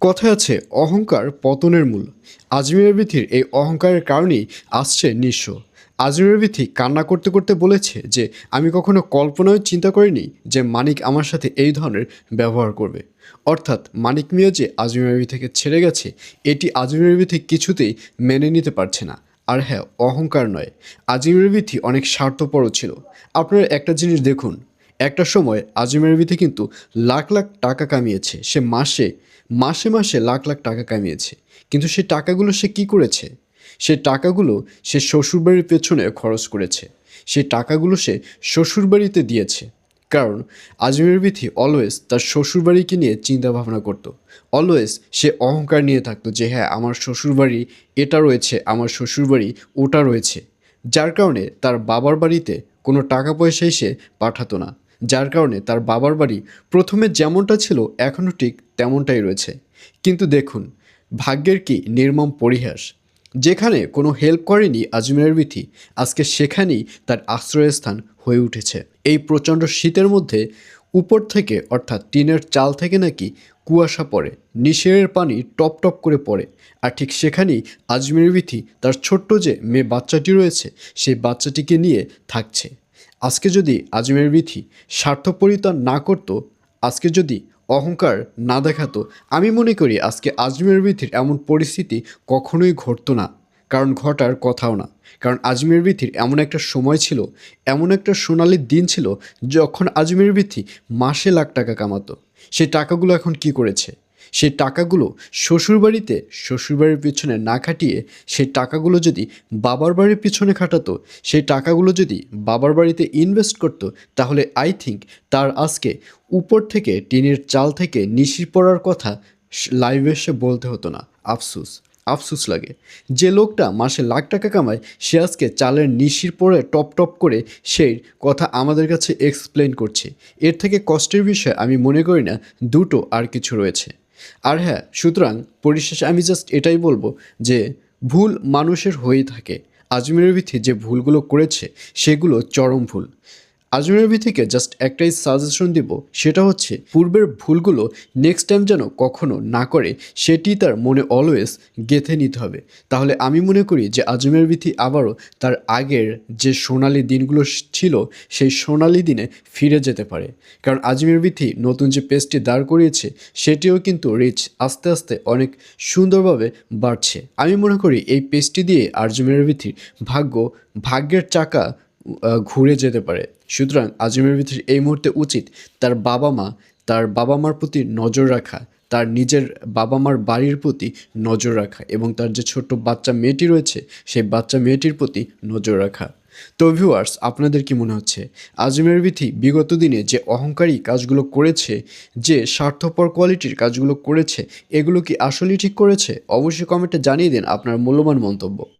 কথায় আছে, অহংকার পতনের মূল। আজমিরের বিথির এই অহংকারের কারণেই আসছে নিঃস্ব। আজমিরের বিথি কান্না করতে করতে বলেছে যে, আমি কখনো কল্পনায় চিন্তা করিনি যে মানিক আমার সাথে এই ধরনের ব্যবহার করবে। অর্থাৎ মানিক মিয়া যে আজমিরের বিথি থেকে ছেড়ে গেছে, এটি আজমিরের বিথি কিছুতেই মেনে নিতে পারছে না। আর হ্যাঁ অহংকার নয়। আজমিরের বিথি অনেক স্বার্থপরও ছিল। আপনারা একটা জিনিস দেখুন। একটা সময় আজমের বিথি কিন্তু লাখ লাখ টাকা কামিয়েছে। সে মাসে মাসে মাসে লাখ লাখ টাকা কামিয়েছে। কিন্তু সে টাকাগুলো সে কি করেছে? সে টাকাগুলো সে শ্বশুরবাড়ির পেছনে খরচ করেছে। সে টাকাগুলো সে শ্বশুরবাড়িতে দিয়েছে। কারণ আজমের বিথি অলওয়েজ তার শ্বশুরবাড়িকে নিয়ে চিন্তা ভাবনা করতো। অলওয়েজ সে অহংকার নিয়ে থাকতো যে হ্যাঁ আমার শ্বশুরবাড়ি এটা রয়েছে, আমার শ্বশুরবাড়ি ওটা রয়েছে। যার কারণে তার বাবার বাড়িতে কোনো টাকা পয়সা এসে পাঠাতো না। যার কারণে তার বাবার বাড়ি প্রথমে যেমনটা ছিল এখনও ঠিক তেমনটাই রয়েছে। কিন্তু দেখুন, ভাগ্যের কি নির্মম পরিহাস। যেখানে কোনো হেল্প করেনি আজমের বিথি, আজকে সেখানেই তার আশ্রয়স্থান হয়ে উঠেছে। এই প্রচণ্ড শীতের মধ্যে উপর থেকে, অর্থাৎ টিনের চাল থেকে নাকি কুয়াশা পড়ে, নিশেরের পানি টপ টপ করে পড়ে। আর ঠিক সেখানেই আজমের বিথি, তার ছোট্ট যে মেয়ে বাচ্চাটি রয়েছে, সেই বাচ্চাটিকে নিয়ে থাকছে। আজকে যদি আজমের বিথি স্বার্থপরিতা না করতো, আজকে যদি অহংকার না দেখাতো, আমি মনে করি আজকে আজমের বিথির এমন পরিস্থিতি কখনোই ঘটতো না। কারণ ঘটার কথাও না। কারণ আজমের বিথির এমন একটা সময় ছিল, এমন একটা সোনালি দিন ছিল, যখন আজমের বিথি মাসে লাখ টাকা কামাতো। সেই টাকাগুলো এখন কি করেছে? সেই টাকাগুলো শ্বশুরবাড়িতে শ্বশুরবাড়ির পিছনে না খাটিয়ে সেই টাকাগুলো যদি বাবার বাড়ির পিছনে খাটাতো সেই টাকাগুলো যদি বাবার বাড়িতে ইনভেস্ট করতো, তাহলে আই থিঙ্ক তার আজকে উপর থেকে টিনের চাল থেকে নিশি পড়ার কথা লাইভে এসে বলতে হতো না। আফসুস আফসুস লাগে। যে লোকটা মাসে লাখ টাকা কামায়, সে আজকে চালের নিশির পরে টপ টপ করে সেই কথা আমাদের কাছে এক্সপ্লেন করছে। এর থেকে কষ্টের বিষয় আমি মনে করি না, দুটো আর কিছু রয়েছে। আর হ্যাঁ সুতরাং পরিশেষে আমি জাস্ট এটাই বলব যে ভুল মানুষের হয়েই থাকে। আজমিরের বিথি যে ভুলগুলো করেছে, সেগুলো চরম ভুল। আজমিরের থেকে জাস্ট একটাই সাজেশন দিব, সেটা হচ্ছে পূর্বের ভুলগুলো নেক্সট টাইম যেন কখনো না করে, সেটি তার মনে অলওয়েজ গেঁথে নিতে হবে। তাহলে আমি মনে করি যে আজমের বিথি আবারও তার আগের যে সোনালি দিনগুলো ছিল, সেই সোনালি দিনে ফিরে যেতে পারে। কারণ আজমের বিথি নতুন যে পেজটি দাঁড় করিয়েছে, সেটিও কিন্তু রিচ আস্তে আস্তে অনেক সুন্দরভাবে বাড়ছে। আমি মনে করি এই পেজটি দিয়ে আজমের বিথির ভাগ্য, ভাগ্যের চাকা ঘুরে যেতে পারে। সুতরাং আজমের ভিতরে এই মুহূর্তে উচিত তার বাবা মা তার বাবা মার প্রতি নজর রাখা, তার নিজের বাবা মার বাড়ির প্রতি নজর রাখা এবং তার যে ছোট্ট বাচ্চা মেয়েটি রয়েছে, সেই বাচ্চা মেয়েটির প্রতি নজর রাখা। তো ভিউয়ার্স আপনাদের কি মনে হচ্ছে? আজমের বিথি বিগত দিনে যে অহংকারী কাজগুলো করেছে, যে স্বার্থপর কোয়ালিটির কাজগুলো করেছে, এগুলো কি আসলেই ঠিক করেছে? অবশ্যই কমেন্টে জানিয়ে দিন আপনার মূল্যবান মন্তব্য।